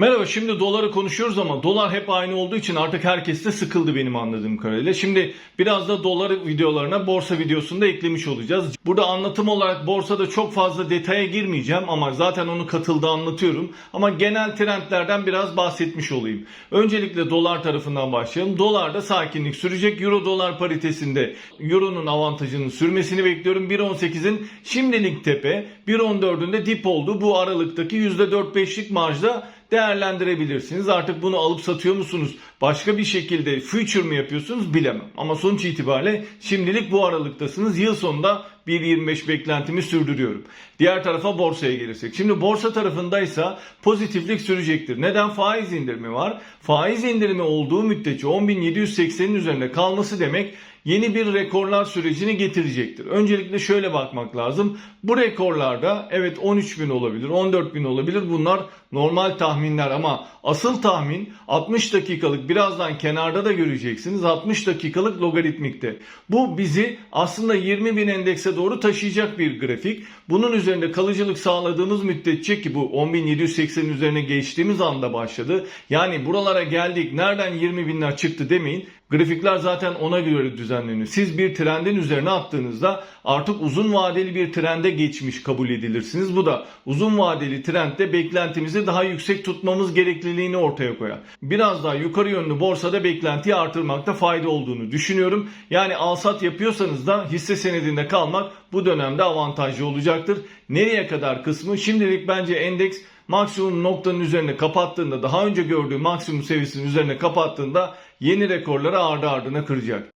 Merhaba şimdi doları konuşuyoruz ama dolar hep aynı olduğu için artık herkes de sıkıldı benim anladığım kadarıyla. Şimdi biraz da dolar videolarına borsa videosunda eklemiş olacağız. Burada anlatım olarak borsada çok fazla detaya girmeyeceğim ama zaten onu katıldı anlatıyorum. Ama genel trendlerden biraz bahsetmiş olayım. Öncelikle dolar tarafından başlayalım. Dolarda sakinlik sürecek. Euro dolar paritesinde Euro'nun avantajının sürmesini bekliyorum. 1.18'in şimdilik tepe, 1.14'ün de dip oldu. Bu aralıktaki %4-5'lik marjda değerlendirebilirsiniz. Artık bunu alıp satıyor musunuz? Başka bir şekilde future mu yapıyorsunuz bilemem. Ama sonuç itibariyle şimdilik bu aralıktasınız. Yıl sonunda 1.25 beklentimi sürdürüyorum. Diğer tarafa borsaya gelirsek. Şimdi borsa tarafındaysa pozitiflik sürecektir. Neden? Faiz indirimi var. Faiz indirimi olduğu müddetçe 10.780'in üzerinde kalması demek yeni bir rekorlar sürecini getirecektir. Öncelikle şöyle bakmak lazım. Bu rekorlarda evet 13.000 olabilir, 14.000 olabilir. Bunlar normal tahminler ama asıl tahmin 60 dakikalık birazdan kenarda da göreceksiniz. 60 dakikalık logaritmikte. Bu bizi aslında 20.000 endekse doğru taşıyacak bir grafik. Bunun üzerinde kalıcılık sağladığımız müddetçe ki bu 10.780'in üzerine geçtiğimiz anda başladı. Yani buralara geldik nereden 20.000'ler çıktı demeyin. Grafikler zaten ona göre düzenleniyor. Siz bir trendin üzerine attığınızda artık uzun vadeli bir trende geçmiş kabul edilirsiniz. Bu da uzun vadeli trendde beklentimizi daha yüksek tutmamız gerekliliğini ortaya koyar. Biraz daha yukarı yönlü borsada beklentiyi artırmakta fayda olduğunu düşünüyorum. Yani alsat yapıyorsanız da hisse senedinde kalmak bu dönemde avantajlı olacaktır. Nereye kadar kısmı? Şimdilik bence endeks maksimum noktanın üzerine kapattığında daha önce gördüğü maksimum seviyesinin üzerine kapattığında yeni rekorları ardı ardına kıracak.